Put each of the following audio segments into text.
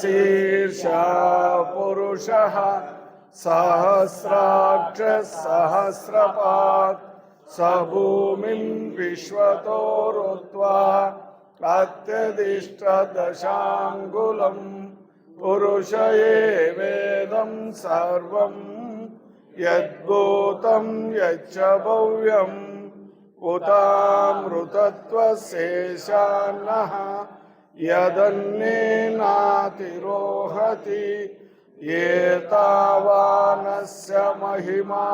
सहस्रशीर्षा पुरुषः सहस्राक्षसहस्रपात् स भूमिं विश्वतो रुत्वा अत्यदिष्टदशाङ्गुलम् पुरुष एवेदं सर्वं यद्भूतं यच्च भव्यम् उतामृतत्वशेषान्नः यदन्येनातिरोहति एतावानस्य महिमा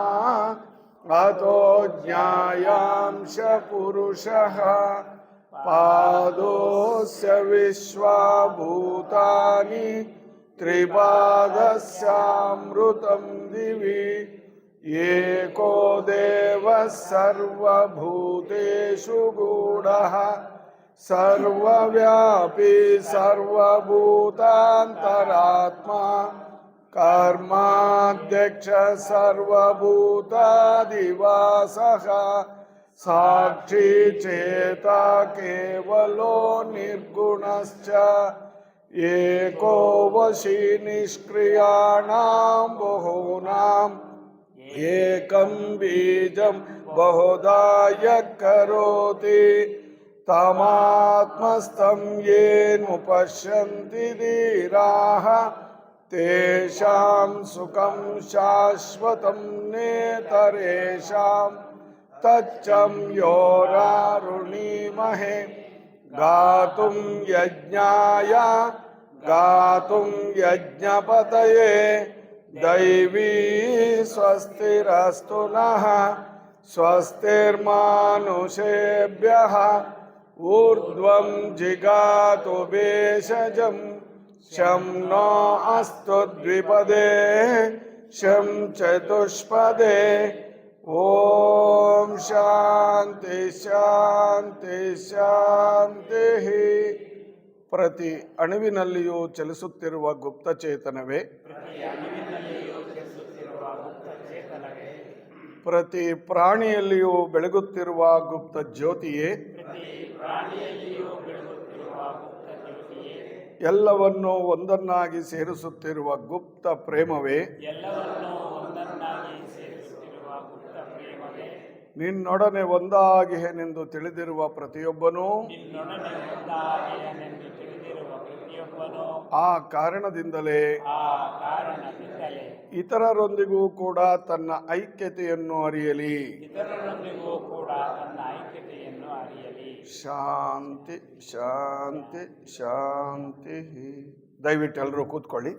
अतो ज्ञायांश पुरुषः पादोऽस्य विश्वाभूतानि त्रिपादस्यामृतं दिवि एको देवः सर्वभूतेषु गूढः सर्वव्यापी सर्वभूतान्तरात्मा, कर्माध्यक्ष सर्वभूतादिवासः, साक्षी चेता केवलो निर्गुणश्च, एको वशी निष्क्रियाणां बहूनाम् एकं बीजं बहुधा यः करोति। तमात्मस्थं येनुपश्यन्ति धीराः तेषां सुखं शाश्वतं नेतरेषां। तच्चं योरारुणीमहे। गातुं यज्ञाय, गातुं यज्ञपतये। दैवी स्वस्तिरस्तु नः। स्वस्तिर्मानुषेभ्यः। ऊर्ध्वं जिगातु भेषजं शं नो अस्तु द्विपदे शं चतुष्पदे ॐ ಶಾಂತಿ ಶಾಂತಿ ಶಾಂತಿ ಪ್ರತಿ ಅಣುವಿನಲ್ಲಿಯೂ ಚಲಿಸುತ್ತಿರುವ ಗುಪ್ತಚೇತನವೇ ಪ್ರತಿ ಪ್ರಾಣಿಯಲ್ಲಿಯೂ ಬೆಳಗುತ್ತಿರುವ ಗುಪ್ತ ಜ್ಯೋತಿಯೇ ಎಲ್ಲವನ್ನೂ ಒಂದನ್ನಾಗಿ ಸೇರಿಸುತ್ತಿರುವ ಗುಪ್ತ ಪ್ರೇಮವೇ? ನಿನ್ನೊಡನೆ ಒಂದಾಗಿಹೆನೆಂದು ತಿಳಿದಿರುವ ಪ್ರತಿಯೊಬ್ಬನೂ? ನಿನ್ನೊಡನೆ ಒಂದಾಗಿಯನೆಂದು ತಿಳಿದಿರುವ ಪ್ರತಿಯೊಬ್ಬನೂ? ಆ ಕಾರಣದಿಂದಲೇ? ಆ ಕಾರಣದಿಂದಲೇ. ಇತರರೊಂದಿಗೂ ಕೂಡ ತನ್ನ ಐಕ್ಯತೆಯನ್ನು ಅರಿಯಲಿ ಇತರರೊಂದಿಗೂ ಕೂಡ ತನ್ನ ಐಕ್ಯತೆಯನ್ನು ಅರಿಯಲಿ ಶಾಂತಿ ಶಾಂತಿ ಶಾಂತಿ ದಯವಿಟ್ಟು ಎಲ್ಲರೂ ಕೂತ್ಕೊಳ್ಳಿ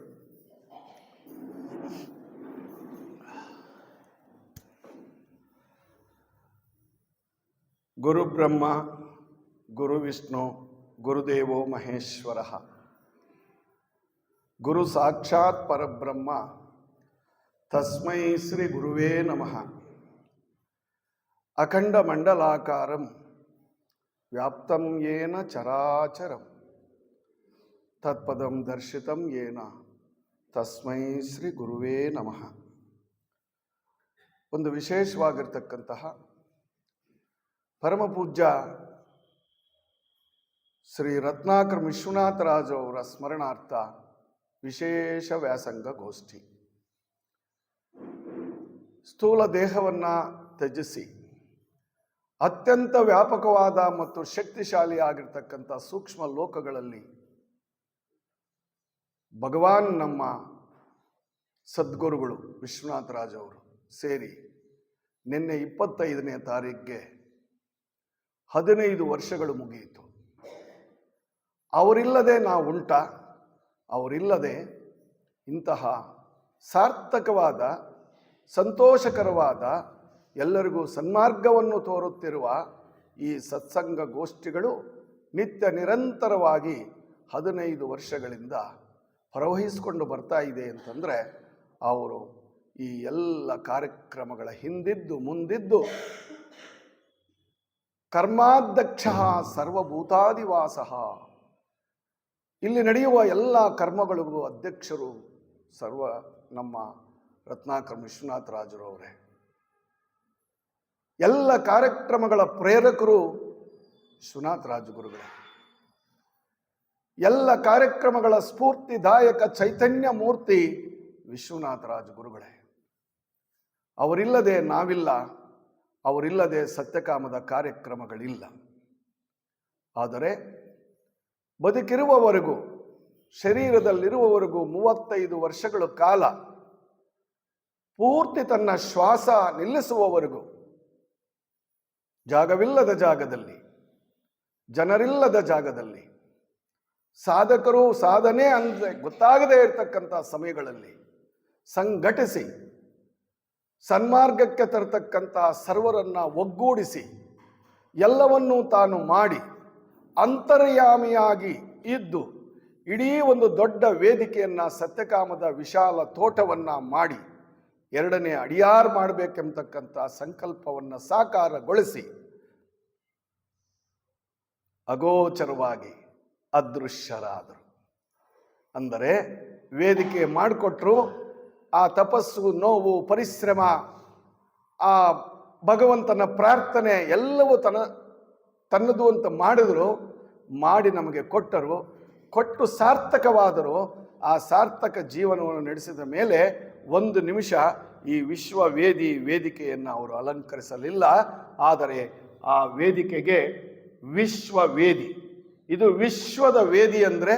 ಗುರು ಬ್ರಹ್ಮ ಗುರು ವಿಷ್ಣು ಗುರುದೇವೋ ಮಹೇಶ್ವರ ಗುರು ಸಾಕ್ಷಾತ್ ಪರಬ್ರಹ್ಮ ತಸ್ಮೈ ಶ್ರೀ ಗುರುವೇ ನಮಃ ಅಖಂಡ ಮಂಡಲಾಕಾರಂ ವ್ಯಾಪ್ತಂ ಏನ ಚರಾಚರಂ. ತತ್ಪದಂ ದರ್ಶಿತಂ ಏನ. ತಸ್ಮೈ ಶ್ರೀ ಗುರುವೇ ನಮಃ. ಒಂದು ವಿಶೇಷವಾಗಿರ್ತಕ್ಕಂತಹ ಪರಮಪೂಜ್ಯ ಶ್ರೀ ರತ್ನಾಕರ್ ವಿಶ್ವನಾಥರಾಜು ಅವರ ಸ್ಮರಣಾರ್ಥ ವಿಶೇಷ ವ್ಯಾಸಂಗ ಗೋಷ್ಠಿ. ಸ್ಥೂಲ ದೇಹವನ್ನು ತ್ಯಜಿಸಿ. ಅತ್ಯಂತ ವ್ಯಾಪಕವಾದ ಮತ್ತು ಶಕ್ತಿಶಾಲಿ ಆಗಿರ್ತಕ್ಕಂಥ ಸೂಕ್ಷ್ಮ ಲೋಕಗಳಲ್ಲಿ ಭಗವಾನ್ ನಮ್ಮ ಸದ್ಗುರುಗಳು ವಿಶ್ವನಾಥರಾಜ್ ಅವರು ಸೇರಿ ನಿನ್ನೆ ಇಪ್ಪತ್ತೈದನೇ ತಾರೀಕಿಗೆ ಹದಿನೈದು ವರ್ಷಗಳು ಮುಗಿಯಿತು. ಅವರಿಲ್ಲದೆ ನಾವು ಉಂಟ. ಅವರಿಲ್ಲದೆ ಇಂತಹ ಸಾರ್ಥಕವಾದ, ಸಂತೋಷಕರವಾದ ಎಲ್ಲರಿಗೂ ಸನ್ಮಾರ್ಗವನ್ನು ತೋರುತ್ತಿರುವ ಈ ಸತ್ಸಂಗ ಗೋಷ್ಠಿಗಳು ನಿತ್ಯ ನಿರಂತರವಾಗಿ ಹದಿನೈದು ವರ್ಷಗಳಿಂದ ಪ್ರವಹಿಸಿಕೊಂಡು ಬರ್ತಾ ಇದೆ ಅಂತಂದರೆ ಅವರು ಈ ಎಲ್ಲ ಕಾರ್ಯಕ್ರಮಗಳ ಹಿಂದಿದ್ದು ಮುಂದಿದ್ದು ಕರ್ಮಾಧ್ಯಕ್ಷ ಸರ್ವಭೂತಾದಿವಾಸ. ಇಲ್ಲಿ ನಡೆಯುವ ಎಲ್ಲ ಕರ್ಮಗಳಿಗೂ ಅಧ್ಯಕ್ಷರು ಸರ್ವ ನಮ್ಮ ರತ್ನಾಕರ್ ವಿಶ್ವನಾಥರಾಜರು ಅವರೇ. ಎಲ್ಲ ಕಾರ್ಯಕ್ರಮಗಳ ಪ್ರೇರಕರು ವಿಶ್ವನಾಥ ರಾಜಗುರುಗಳೇ. ಎಲ್ಲ ಕಾರ್ಯಕ್ರಮಗಳ ಸ್ಫೂರ್ತಿದಾಯಕ ಚೈತನ್ಯ ಮೂರ್ತಿ ವಿಶ್ವನಾಥ ಗುರುಗಳೇ ಅವರಿಲ್ಲದೆ ನಾವಿಲ್ಲ, ಅವರಿಲ್ಲದೆ ಸತ್ಯಕಾಮದ ಕಾರ್ಯಕ್ರಮಗಳಿಲ್ಲ. ಆದರೆ ಬದುಕಿರುವವರೆಗೂ, ಶರೀರದಲ್ಲಿರುವವರೆಗೂ ಮೂವತ್ತೈದು ವರ್ಷಗಳ ಕಾಲ ಪೂರ್ತಿ ತನ್ನ ಶ್ವಾಸ ನಿಲ್ಲಿಸುವವರೆಗೂ ಜಾಗವಿಲ್ಲದ ಜಾಗದಲ್ಲಿ, ಜನರಿಲ್ಲದ ಜಾಗದಲ್ಲಿ, ಸಾಧಕರು ಸಾಧನೆ ಅಂದರೆ ಗೊತ್ತಾಗದೇ ಇರತಕ್ಕಂಥ ಸಮಯಗಳಲ್ಲಿ ಸಂಘಟಿಸಿ, ಸನ್ಮಾರ್ಗಕ್ಕೆ ತರತಕ್ಕಂಥ ಸರ್ವರನ್ನ ಒಗ್ಗೂಡಿಸಿ, ಎಲ್ಲವನ್ನೂ ತಾನು ಮಾಡಿ ಅಂತರ್ಯಾಮಿಯಾಗಿ ಇದ್ದು ಇಡೀ ಒಂದು ದೊಡ್ಡ ವೇದಿಕೆಯನ್ನ ಸತ್ಯಕಾಮದ ವಿಶಾಲ ತೋಟವನ್ನು ಮಾಡಿ ಎರಡನೇ ಅಡಿಯಾರ್ ಮಾಡಬೇಕೆಂಬತಕ್ಕಂಥ ಸಂಕಲ್ಪವನ್ನು ಸಾಕಾರಗೊಳಿಸಿ ಅಗೋಚರವಾಗಿ ಅದೃಶ್ಯರಾದರು. ಅಂದರೆ ವೇದಿಕೆ ಮಾಡಿಕೊಟ್ರು ಆ ತಪಸ್ಸು, ನೋವು, ಪರಿಶ್ರಮ, ಆ ಭಗವಂತನ ಪ್ರಾರ್ಥನೆ ಎಲ್ಲವೂ ತನ್ನ ತನ್ನದು ಅಂತ ಮಾಡಿದ್ರು, ಮಾಡಿ ನಮಗೆ ಕೊಟ್ಟರು. ಕೊಟ್ಟು ಸಾರ್ಥಕವಾದರು. ಆ ಸಾರ್ಥಕ ಜೀವನವನ್ನು ನಡೆಸಿದ ಮೇಲೆ ಒಂದು ನಿಮಿಷ ಈ ವಿಶ್ವ ವೇದಿ ವೇದಿಕೆಯನ್ನು ಅವರು ಅಲಂಕರಿಸಲಿಲ್ಲ, ಆದರೆ ಆ ವೇದಿಕೆಗೆ ವಿಶ್ವ ವೇದಿ. ಇದು ವಿಶ್ವದ ವೇದಿ ಅಂದರೆ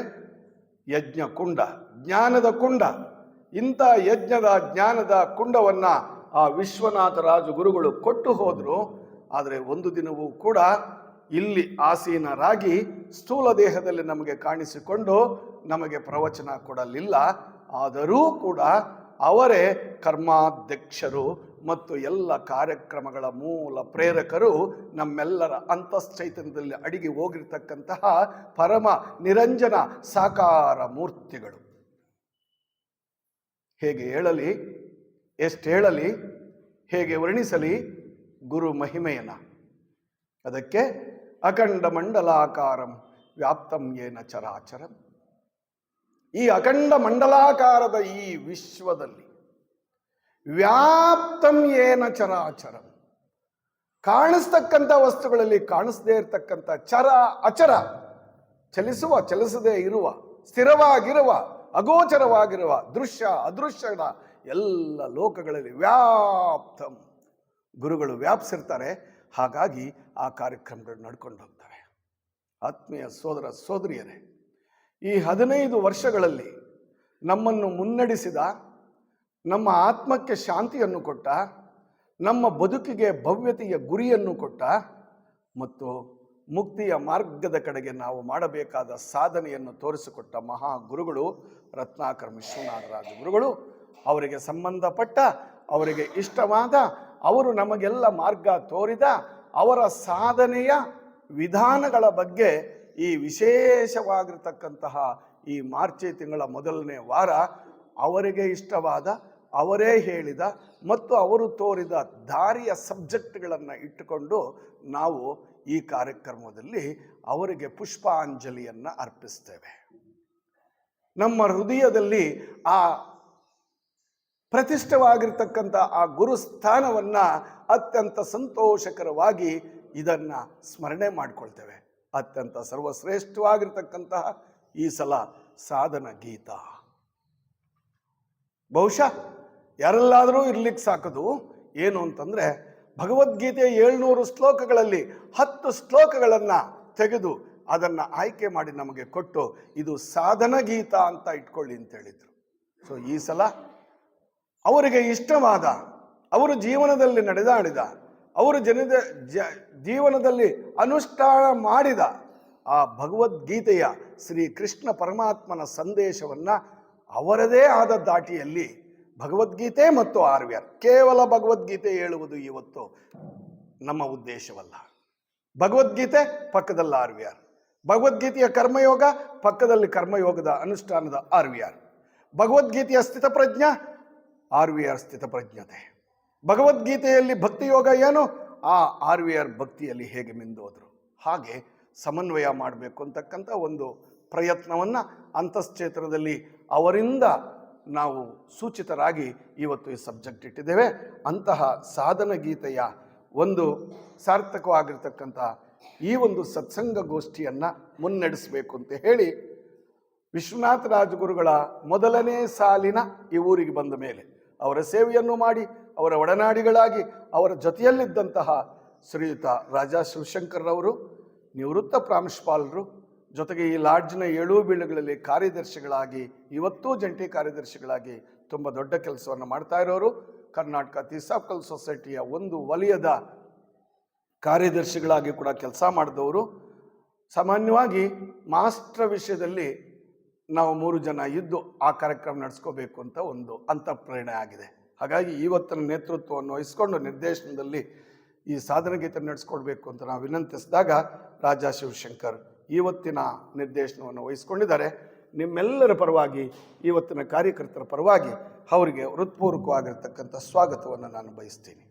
ಯಜ್ಞ ಕುಂಡ, ಜ್ಞಾನದ ಕುಂಡ. ಇಂಥ ಯಜ್ಞದ, ಜ್ಞಾನದ ಕುಂಡವನ್ನು ಆ ವಿಶ್ವನಾಥ ರಾಜು ಗುರುಗಳು ಕೊಟ್ಟು ಹೋದರು. ಆದರೆ ಒಂದು ದಿನವೂ ಕೂಡ ಇಲ್ಲಿ ಆಸೀನರಾಗಿ ಸ್ಥೂಲ ದೇಹದಲ್ಲಿ ನಮಗೆ ಕಾಣಿಸಿಕೊಂಡು ನಮಗೆ ಪ್ರವಚನ ಕೊಡಲಿಲ್ಲ. ಆದರೂ ಕೂಡ ಅವರೇ ಕರ್ಮಾಧ್ಯಕ್ಷರು ಮತ್ತು ಎಲ್ಲ ಕಾರ್ಯಕ್ರಮಗಳ ಮೂಲ ಪ್ರೇರಕರು ನಮ್ಮೆಲ್ಲರ ಅಂತಶ್ಚೈತನ್ಯದಲ್ಲಿ ಅಡಿಗೆ ಹೋಗಿರ್ತಕ್ಕಂತಹ ಪರಮ ನಿರಂಜನ ಸಾಕಾರ ಮೂರ್ತಿಗಳು. ಹೇಗೆ ಹೇಳಲಿ, ಎಷ್ಟು ಹೇಳಲಿ, ಹೇಗೆ ವರ್ಣಿಸಲಿ ಗುರು ಮಹಿಮೆಯನ. ಅದಕ್ಕೆ ಅಖಂಡ ಮಂಡಲಾಕಾರಂ ವ್ಯಾಪ್ತಂ ಏನ ಚರಾಚರಂ. ಈ ಅಖಂಡ ಮಂಡಲಾಕಾರದ ಈ ವಿಶ್ವದಲ್ಲಿ ವ್ಯಾಪ್ತಂ ಏನ ಚರಾಚರಂ. ಕಾಣಿಸ್ತಕ್ಕಂಥ ವಸ್ತುಗಳಲ್ಲಿ ಕಾಣಿಸದೇ ಇರತಕ್ಕಂಥ ಚರ ಅಚರ, ಚಲಿಸುವ, ಚಲಿಸದೇ ಇರುವ, ಸ್ಥಿರವಾಗಿರುವ, ಅಗೋಚರವಾಗಿರುವ, ದೃಶ್ಯ, ಅದೃಶ್ಯಗಳ ಎಲ್ಲ ಲೋಕಗಳಲ್ಲಿ ವ್ಯಾಪ್ತಂ ಗುರುಗಳು ವ್ಯಾಪಿಸಿರ್ತಾರೆ. ಹಾಗಾಗಿ ಆ ಕಾರ್ಯಕ್ರಮಗಳು ನಡ್ಕೊಂಡು ಹೋಗ್ತವೆ. ಆತ್ಮೀಯ ಸೋದರ ಸೋದರಿಯರೇ ಈ ಹದಿನೈದು ವರ್ಷಗಳಲ್ಲಿ ನಮ್ಮನ್ನು ಮುನ್ನಡೆಸಿದ, ನಮ್ಮ ಆತ್ಮಕ್ಕೆ ಶಾಂತಿಯನ್ನು ಕೊಟ್ಟ, ನಮ್ಮ ಬದುಕಿಗೆ ಭವ್ಯತೆಯ ಗುರಿಯನ್ನು ಕೊಟ್ಟ ಮತ್ತು ಮುಕ್ತಿಯ ಮಾರ್ಗದ ಕಡೆಗೆ ನಾವು ಮಾಡಬೇಕಾದ ಸಾಧನೆಯನ್ನು ತೋರಿಸಿಕೊಟ್ಟ ಮಹಾ ಗುರುಗಳು ರತ್ನಾಕರ್ ವಿಶ್ವನಾಥರಾಜ ಗುರುಗಳು. ಅವರಿಗೆ ಸಂಬಂಧಪಟ್ಟ, ಅವರಿಗೆ ಇಷ್ಟವಾದ, ಅವರು ನಮಗೆಲ್ಲ ಮಾರ್ಗ ತೋರಿದ, ಅವರ ಸಾಧನೆಯ ವಿಧಾನಗಳ ಬಗ್ಗೆ ಈ ವಿಶೇಷವಾಗಿರ್ತಕ್ಕಂತಹ ಈ ಮಾರ್ಚಿ ತಿಂಗಳ ಮೊದಲನೇ ವಾರ ಅವರಿಗೆ ಇಷ್ಟವಾದ, ಅವರೇ ಹೇಳಿದ ಮತ್ತು ಅವರು ತೋರಿದ ದಾರಿಯ ಸಬ್ಜೆಕ್ಟ್ಗಳನ್ನು ಇಟ್ಟುಕೊಂಡು ನಾವು ಈ ಕಾರ್ಯಕ್ರಮದಲ್ಲಿ ಅವರಿಗೆ ಪುಷ್ಪಾಂಜಲಿಯನ್ನು ಅರ್ಪಿಸ್ತೇವೆ. ನಮ್ಮ ಹೃದಯದಲ್ಲಿ ಆ ಪ್ರತಿಷ್ಠವಾಗಿರ್ತಕ್ಕಂಥ ಆ ಗುರು ಸ್ಥಾನವನ್ನ ಅತ್ಯಂತ ಸಂತೋಷಕರವಾಗಿ ಇದನ್ನು ಸ್ಮರಣೆ ಮಾಡ್ಕೊಳ್ತೇವೆ. ಅತ್ಯಂತ ಸರ್ವಶ್ರೇಷ್ಠವಾಗಿರ್ತಕ್ಕಂತಹ ಈ ಸಲ ಸಾಧನ ಗೀತ. ಬಹುಶಃ ಯಾರೆಲ್ಲಾದರೂ ಇರ್ಲಿಕ್ಕೆ ಸಾಕದು. ಏನು ಅಂತಂದ್ರೆ ಭಗವದ್ಗೀತೆ ಏಳ್ನೂರು ಶ್ಲೋಕಗಳಲ್ಲಿ ಹತ್ತು ಶ್ಲೋಕಗಳನ್ನು ತೆಗೆದು ಅದನ್ನು ಆಯ್ಕೆ ಮಾಡಿ ನಮಗೆ ಕೊಟ್ಟು ಇದು ಸಾಧನ ಗೀತ ಅಂತ ಇಟ್ಕೊಳ್ಳಿ ಅಂತ ಹೇಳಿದ್ರು. ಸೊ ಈ ಸಲ ಅವರಿಗೆ ಇಷ್ಟವಾದ, ಅವರು ಜೀವನದಲ್ಲಿ ನಡೆದಾಡಿದ ಅವರು ಜನದ ಜ ಜೀವನದಲ್ಲಿ ಅನುಷ್ಠಾನ ಮಾಡಿದ ಆ ಭಗವದ್ಗೀತೆಯ ಶ್ರೀ ಕೃಷ್ಣ ಪರಮಾತ್ಮನ ಸಂದೇಶವನ್ನ ಅವರದೇ ಆದ ದಾಟಿಯಲ್ಲಿ ಭಗವದ್ಗೀತೆ ಮತ್ತು ಆರ್ ಕೇವಲ ಭಗವದ್ಗೀತೆ ಹೇಳುವುದು ಇವತ್ತು ನಮ್ಮ ಉದ್ದೇಶವಲ್ಲ. ಭಗವದ್ಗೀತೆ ಪಕ್ಕದಲ್ಲಿ ಆರ್ ಭಗವದ್ಗೀತೆಯ ಕರ್ಮಯೋಗ ಪಕ್ಕದಲ್ಲಿ ಕರ್ಮಯೋಗದ ಅನುಷ್ಠಾನದ ಆರ್ ವಿ ಆರ್ ಭಗವದ್ಗೀತೆಯ ಸ್ಥಿತಪ್ರಜ್ಞ ಆರ್ ವಿ ಆರ್ ಸ್ಥಿತಪ್ರಜ್ಞತೆ. ಭಗವದ್ಗೀತೆಯಲ್ಲಿ ಭಕ್ತಿಯೋಗ ಏನು? ಆ ಆರ್ ವಿ ಆರ್ ಭಕ್ತಿಯಲ್ಲಿ ಹೇಗೆ ಮಿಂದೋದ್ರು? ಹಾಗೆ ಸಮನ್ವಯ ಮಾಡಬೇಕು ಅಂತಕ್ಕಂಥ ಒಂದು ಪ್ರಯತ್ನವನ್ನು ಅಂತಃಕ್ಷೇತ್ರದಲ್ಲಿ ಅವರಿಂದ ನಾವು ಸೂಚಿತರಾಗಿ ಇವತ್ತು ಈ ಸಬ್ಜೆಕ್ಟ್ ಇಟ್ಟಿದ್ದೇವೆ. ಅಂತಹ ಸಾಧನ ಗೀತೆಯ ಒಂದು ಸಾರ್ಥಕವಾಗಿರ್ತಕ್ಕಂಥ ಈ ಒಂದು ಸತ್ಸಂಗ ಗೋಷ್ಠಿಯನ್ನು ಮುನ್ನಡೆಸಬೇಕು ಅಂತ ಹೇಳಿ ವಿಶ್ವನಾಥ ರಾಜಗುರುಗಳ ಮೊದಲನೇ ಸಾಲಿನ ಈ ಊರಿಗೆ ಬಂದ ಮೇಲೆ ಅವರ ಸೇವೆಯನ್ನು ಮಾಡಿ ಅವರ ಒಡನಾಡಿಗಳಾಗಿ ಅವರ ಜೊತೆಯಲ್ಲಿದ್ದಂತಹ ಶ್ರೀಯುತ ರಾಜಾ ಶಿವಶಂಕರ್ರವರು ನಿವೃತ್ತ ಪ್ರಾಂಶುಪಾಲರು, ಜೊತೆಗೆ ಈ ಲಾಡ್ಜ್ನ ಏಳು ಬೀಳುಗಳಲ್ಲಿ ಕಾರ್ಯದರ್ಶಿಗಳಾಗಿ, ಇವತ್ತೂ ಜಂಟಿ ಕಾರ್ಯದರ್ಶಿಗಳಾಗಿ ತುಂಬ ದೊಡ್ಡ ಕೆಲಸವನ್ನು ಮಾಡ್ತಾ ಇರೋರು. ಕರ್ನಾಟಕ ತೀಸಾಫ್ಕಲ್ ಸೊಸೈಟಿಯ ಒಂದು ವಲಯದ ಕಾರ್ಯದರ್ಶಿಗಳಾಗಿ ಕೂಡ ಕೆಲಸ ಮಾಡಿದವರು. ಸಾಮಾನ್ಯವಾಗಿ ಮಾಸ್ಟರ್ ವಿಷಯದಲ್ಲಿ ನಾವು ಮೂರು ಜನ ಇದ್ದು ಆ ಕಾರ್ಯಕ್ರಮ ನಡೆಸ್ಕೋಬೇಕು ಅಂತ ಒಂದು ಅಂತಃಪ್ರೇರಣೆ ಆಗಿದೆ. ಹಾಗಾಗಿ ಇವತ್ತಿನ ನೇತೃತ್ವವನ್ನು ವಹಿಸ್ಕೊಂಡು ನಿರ್ದೇಶನದಲ್ಲಿ ಈ ಸಾಧನ ಗೀತೆ ನಡೆಸ್ಕೊಡ್ಬೇಕು ಅಂತ ನಾವು ವಿನಂತಿಸಿದಾಗ ರಾಜಾ ಶಿವಶಂಕರ್ ಇವತ್ತಿನ ನಿರ್ದೇಶನವನ್ನು ವಹಿಸ್ಕೊಂಡಿದ್ದಾರೆ. ನಿಮ್ಮೆಲ್ಲರ ಪರವಾಗಿ ಇವತ್ತಿನ ಕಾರ್ಯಕರ್ತರ ಪರವಾಗಿ ಅವರಿಗೆ ಹೃತ್ಪೂರ್ವಕವಾಗಿರ್ತಕ್ಕಂಥ ಸ್ವಾಗತವನ್ನು ನಾನು ಬಯಸ್ತೀನಿ.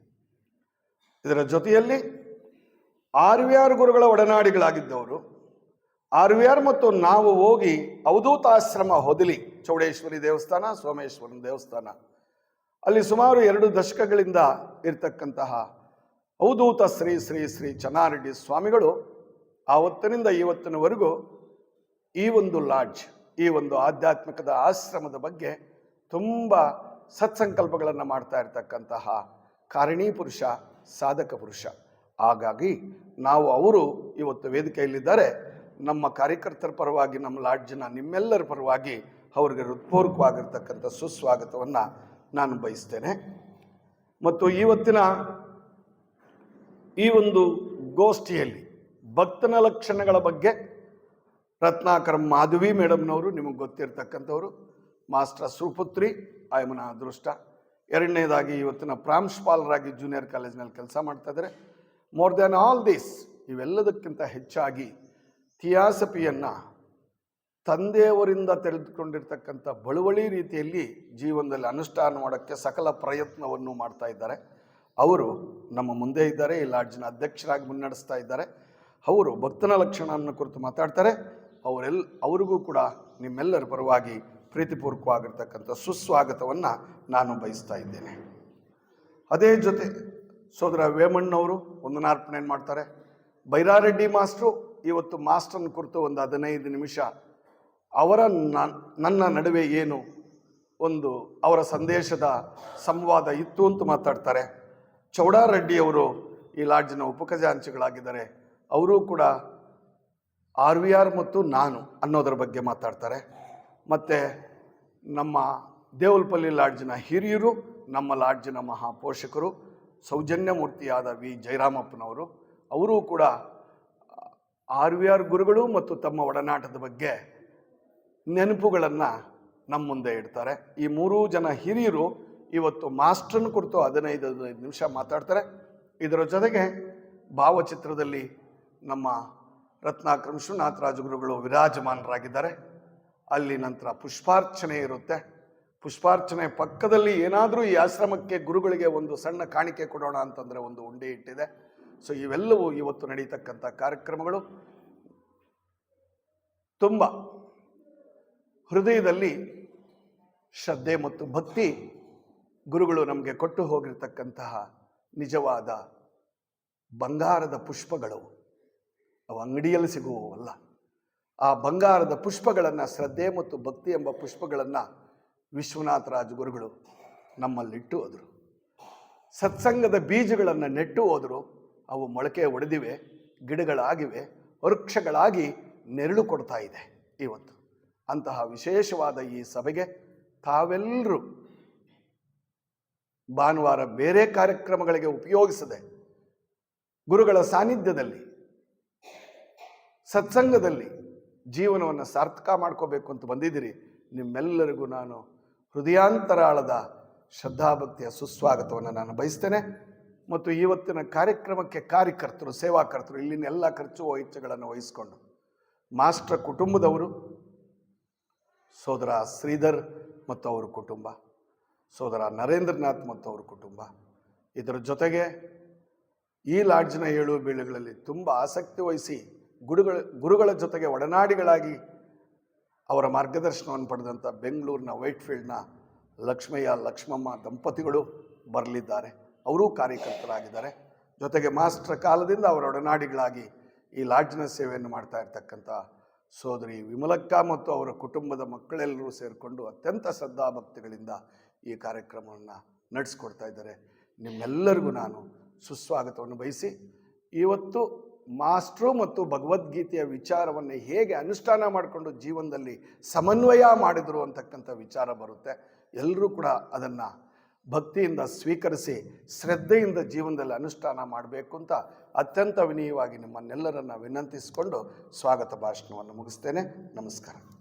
ಇದರ ಜೊತೆಯಲ್ಲಿ ಆರ್ ವಿ ಆರ್ ಗುರುಗಳ ಒಡನಾಡಿಗಳಾಗಿದ್ದವರು, ಆರ್ ವಿ ಆರ್ ಮತ್ತು ನಾವು ಹೋಗಿ ಅವಧೂತಾಶ್ರಮ ಹೊದಲಿ, ಚೌಡೇಶ್ವರಿ ದೇವಸ್ಥಾನ, ಸೋಮೇಶ್ವರನ ದೇವಸ್ಥಾನ ಅಲ್ಲಿ ಸುಮಾರು ಎರಡು ದಶಕಗಳಿಂದ ಇರ್ತಕ್ಕಂತಹ ಅವಧೂತ ಶ್ರೀ ಶ್ರೀ ಶ್ರೀ ಚೆನ್ನಾರೆಡ್ಡಿ ಸ್ವಾಮಿಗಳು ಆವತ್ತಿನಿಂದ ಇವತ್ತಿನವರೆಗೂ ಈ ಒಂದು ಲಾಡ್ಜ್, ಈ ಒಂದು ಆಧ್ಯಾತ್ಮಿಕದ ಆಶ್ರಮದ ಬಗ್ಗೆ ತುಂಬ ಸತ್ಸಂಕಲ್ಪಗಳನ್ನು ಮಾಡ್ತಾ ಇರ್ತಕ್ಕಂತಹ ಕಾರಣೀ ಪುರುಷ, ಸಾಧಕ ಪುರುಷ. ಹಾಗಾಗಿ ನಾವು ಅವರು ಇವತ್ತು ವೇದಿಕೆಯಲ್ಲಿದ್ದಾರೆ. ನಮ್ಮ ಕಾರ್ಯಕರ್ತರ ಪರವಾಗಿ, ನಮ್ಮ ಲಾಡ್ಜಿನ ನಿಮ್ಮೆಲ್ಲರ ಪರವಾಗಿ ಅವರಿಗೆ ಹೃತ್ಪೂರ್ವಕವಾಗಿರ್ತಕ್ಕಂಥ ಸುಸ್ವಾಗತವನ್ನು ನಾನು ಬಯಸ್ತೇನೆ. ಮತ್ತು ಇವತ್ತಿನ ಈ ಒಂದು ಗೋಷ್ಠಿಯಲ್ಲಿ ಭಕ್ತನ ಲಕ್ಷಣಗಳ ಬಗ್ಗೆ ರತ್ನಾಕರ ಮಾಧವಿ ಮೇಡಮ್ನವರು ನಿಮಗೆ ಗೊತ್ತಿರತಕ್ಕಂಥವರು, ಮಾಸ್ಟರ್ ಸುಪುತ್ರಿ ಆಯಮನ ಅದೃಷ್ಟ. ಎರಡನೇದಾಗಿ ಇವತ್ತಿನ ಪ್ರಾಂಶುಪಾಲರಾಗಿ ಜೂನಿಯರ್ ಕಾಲೇಜಿನಲ್ಲಿ ಕೆಲಸ ಮಾಡ್ತಾ ಇದ್ದಾರೆ. ಮೋರ್ ದ್ಯಾನ್ ಆಲ್ ದಿಸ್, ಇವೆಲ್ಲದಕ್ಕಿಂತ ಹೆಚ್ಚಾಗಿ ಥಿಯಾಸಫಿಯನ್ನು ತಂದೆಯವರಿಂದ ತೆರೆದುಕೊಂಡಿರ್ತಕ್ಕಂಥ ಬಳುವಳಿ ರೀತಿಯಲ್ಲಿ ಜೀವನದಲ್ಲಿ ಅನುಷ್ಠಾನ ಮಾಡೋಕ್ಕೆ ಸಕಲ ಪ್ರಯತ್ನವನ್ನು ಮಾಡ್ತಾ ಇದ್ದಾರೆ. ಅವರು ನಮ್ಮ ಮುಂದೆ ಇದ್ದಾರೆ ಈ ಲಾಡ್ಜಿನ ಅಧ್ಯಕ್ಷರಾಗಿ ಮುನ್ನಡೆಸ್ತಾ ಇದ್ದಾರೆ. ಅವರು ಭಕ್ತನ ಲಕ್ಷಣವನ್ನು ಕುರಿತು ಮಾತಾಡ್ತಾರೆ. ಅವರೆಲ್, ಅವರಿಗೂ ಕೂಡ ನಿಮ್ಮೆಲ್ಲರ ಪರವಾಗಿ ಪ್ರೀತಿಪೂರ್ವಕವಾಗಿರ್ತಕ್ಕಂಥ ಸುಸ್ವಾಗತವನ್ನು ನಾನು ಬಯಸ್ತಾ ಇದ್ದೇನೆ. ಅದೇ ಜೊತೆ ಸೋದರ ವೇಮಣ್ಣವರು ಒಂದು ನಾರ್ಪಣೆ ಮಾಡ್ತಾರೆ. ಬೈರಾರೆಡ್ಡಿ ಮಾಸ್ಟ್ರು, ಇವತ್ತು ಮಾಸ್ಟರ್ನ ಕುರಿತು ಒಂದು ಹದಿನೈದು ನಿಮಿಷ ಅವರ ನನ್ನ ನಡುವೆ ಏನು ಒಂದು ಅವರ ಸಂದೇಶದ ಸಂವಾದ ಇತ್ತು ಅಂತ ಮಾತಾಡ್ತಾರೆ. ಚೌಡಾರೆಡ್ಡಿಯವರು ಈ ಲಾಡ್ಜಿನ ಉಪಖಜಾಂಚಿಗಳಾಗಿದ್ದಾರೆ. ಅವರು ಕೂಡ ಆರ್ ವಿ ಆರ್ ಮತ್ತು ನಾನು ಅನ್ನೋದರ ಬಗ್ಗೆ ಮಾತಾಡ್ತಾರೆ. ಮತ್ತು ನಮ್ಮ ದೇವಲ್ಪಲ್ಲಿ ಲಾಡ್ಜಿನ ಹಿರಿಯರು, ನಮ್ಮ ಲಾಡ್ಜಿನ ಮಹಾಪೋಷಕರು, ಸೌಜನ್ಯಮೂರ್ತಿಯಾದ ವಿ. ಜಯರಾಮಪ್ಪನವರು ಅವರೂ ಕೂಡ ಆರ್ ವಿ ಆರ್ ಗುರುಗಳು ಮತ್ತು ತಮ್ಮ ಒಡನಾಟದ ಬಗ್ಗೆ ನೆನಪುಗಳನ್ನು ನಮ್ಮ ಮುಂದೆ ಇಡ್ತಾರೆ. ಈ ಮೂರೂ ಜನ ಹಿರಿಯರು ಇವತ್ತು ಮಾಸ್ಟರ್ನ ಕುರಿತು ಹದಿನೈದು ಹದಿನೈದು ನಿಮಿಷ ಮಾತಾಡ್ತಾರೆ. ಇದರ ಜೊತೆಗೆ ಭಾವಚಿತ್ರದಲ್ಲಿ ನಮ್ಮ ರತ್ನಾಕರ್ ವಿಶ್ವನಾಥ ರಾಜಗುರುಗಳು ವಿರಾಜಮಾನರಾಗಿದ್ದಾರೆ. ಅಲ್ಲಿ ನಂತರ ಪುಷ್ಪಾರ್ಚನೆ ಇರುತ್ತೆ. ಪುಷ್ಪಾರ್ಚನೆ ಪಕ್ಕದಲ್ಲಿ ಏನಾದರೂ ಈ ಆಶ್ರಮಕ್ಕೆ ಗುರುಗಳಿಗೆ ಒಂದು ಸಣ್ಣ ಕಾಣಿಕೆ ಕೊಡೋಣ ಅಂತಂದರೆ ಒಂದು ಉಂಡೆ ಇಟ್ಟಿದೆ. ಸೊ, ಇವೆಲ್ಲವೂ ಇವತ್ತು ನಡೀತಕ್ಕಂಥ ಕಾರ್ಯಕ್ರಮಗಳು. ತುಂಬ ಹೃದಯದಲ್ಲಿ ಶ್ರದ್ಧೆ ಮತ್ತು ಭಕ್ತಿ ಗುರುಗಳು ನಮಗೆ ಕೊಟ್ಟು ಹೋಗಿರ್ತಕ್ಕಂತಹ ನಿಜವಾದ ಬಂಗಾರದ ಪುಷ್ಪಗಳು ಅವು ಅಂಗಡಿಯಲ್ಲಿ ಸಿಗುವವಲ್ಲ. ಆ ಬಂಗಾರದ ಪುಷ್ಪಗಳನ್ನು, ಶ್ರದ್ಧೆ ಮತ್ತು ಭಕ್ತಿ ಎಂಬ ಪುಷ್ಪಗಳನ್ನು ವಿಶ್ವನಾಥ ರಾಜ ಗುರುಗಳು ನಮ್ಮಲ್ಲಿಟ್ಟು ಹೋದರು. ಸತ್ಸಂಗದ ಬೀಜಗಳನ್ನು ನೆಟ್ಟು ಹೋದರು. ಅವು ಮೊಳಕೆ ಒಡೆದಿವೆ, ಗಿಡಗಳಾಗಿವೆ, ವೃಕ್ಷಗಳಾಗಿ ನೆರಳು ಕೊಡ್ತಾ ಇದೆ ಇವತ್ತು. ಅಂತಹ ವಿಶೇಷವಾದ ಈ ಸಭೆಗೆ ತಾವೆಲ್ಲರೂ ಭಾನುವಾರ ಬೇರೆ ಕಾರ್ಯಕ್ರಮಗಳಿಗೆ ಉಪಯೋಗಿಸದೆ ಗುರುಗಳ ಸಾನ್ನಿಧ್ಯದಲ್ಲಿ, ಸತ್ಸಂಗದಲ್ಲಿ ಜೀವನವನ್ನು ಸಾರ್ಥಕ ಮಾಡ್ಕೋಬೇಕು ಅಂತ ಬಂದಿದ್ದೀರಿ. ನಿಮ್ಮೆಲ್ಲರಿಗೂ ನಾನು ಹೃದಯಾಂತರಾಳದ ಶ್ರದ್ಧಾಭಕ್ತಿಯ ಸುಸ್ವಾಗತವನ್ನು ನಾನು ಬಯಸ್ತೇನೆ. ಮತ್ತು ಇವತ್ತಿನ ಕಾರ್ಯಕ್ರಮಕ್ಕೆ ಕಾರ್ಯಕರ್ತರು, ಸೇವಾಕರ್ತರು, ಇಲ್ಲಿನ ಎಲ್ಲ ಖರ್ಚು ವೆಚ್ಚಗಳನ್ನು ವಹಿಸಿಕೊಂಡು ಮಾಸ್ಟರ್ ಕುಟುಂಬದವರು ಸೋದರ ಶ್ರೀಧರ್ ಮತ್ತು ಅವರ ಕುಟುಂಬ, ಸೋದರ ನರೇಂದ್ರನಾಥ್ ಮತ್ತು ಅವರ ಕುಟುಂಬ. ಇದರ ಜೊತೆಗೆ ಈ ಲಾಡ್ಜ್ನ ಏಳು ಬೀಳುಗಳಲ್ಲಿ ತುಂಬ ಆಸಕ್ತಿ ವಹಿಸಿ ಗುರುಗಳ ಗುರುಗಳ ಜೊತೆಗೆ ಒಡನಾಡಿಗಳಾಗಿ ಅವರ ಮಾರ್ಗದರ್ಶನವನ್ನು ಪಡೆದಂಥ ಬೆಂಗಳೂರಿನ ವೈಟ್ಫೀಲ್ಡ್ನ ಲಕ್ಷ್ಮಯ್ಯ, ಲಕ್ಷ್ಮಮ್ಮ ದಂಪತಿಗಳು ಬರಲಿದ್ದಾರೆ. ಅವರೂ ಕಾರ್ಯಕರ್ತರಾಗಿದ್ದಾರೆ. ಜೊತೆಗೆ ಮಾಸ್ಟರ್ ಕಾಲದಿಂದ ಅವರ ಒಡನಾಡಿಗಳಾಗಿ ಈ ಲಾಡ್ಜ್ನ ಸೇವೆಯನ್ನು ಮಾಡ್ತಾ ಇರ್ತಕ್ಕಂಥ ಸೋದರಿ ವಿಮಲಕ್ಕ ಮತ್ತು ಅವರ ಕುಟುಂಬದ ಮಕ್ಕಳೆಲ್ಲರೂ ಸೇರಿಕೊಂಡು ಅತ್ಯಂತ ಶ್ರದ್ಧಾಭಕ್ತಿಗಳಿಂದ ಈ ಕಾರ್ಯಕ್ರಮವನ್ನು ನಡೆಸ್ಕೊಡ್ತಾ ಇದ್ದಾರೆ. ನಿಮ್ಮೆಲ್ಲರಿಗೂ ನಾನು ಸುಸ್ವಾಗತವನ್ನು ಬಯಸಿ, ಇವತ್ತು ಮಾಸ್ಟ್ರು ಮತ್ತು ಭಗವದ್ಗೀತೆಯ ವಿಚಾರವನ್ನು ಹೇಗೆ ಅನುಷ್ಠಾನ ಮಾಡಿಕೊಂಡು ಜೀವನದಲ್ಲಿ ಸಮನ್ವಯ ಮಾಡಿದರು ಅಂತಕ್ಕಂಥ ವಿಚಾರ ಬರುತ್ತೆ. ಎಲ್ಲರೂ ಕೂಡ ಅದನ್ನು ಭಕ್ತಿಯಿಂದ ಸ್ವೀಕರಿಸಿ ಶ್ರದ್ಧೆಯಿಂದ ಜೀವನದಲ್ಲಿ ಅನುಷ್ಠಾನ ಮಾಡಬೇಕು ಅಂತ ಅತ್ಯಂತ ವಿನಯವಾಗಿ ನಿಮ್ಮನ್ನೆಲ್ಲರನ್ನು ವಿನಂತಿಸಿಕೊಂಡು ಸ್ವಾಗತ ಭಾಷಣವನ್ನು ಮುಗಿಸ್ತೇನೆ. ನಮಸ್ಕಾರ.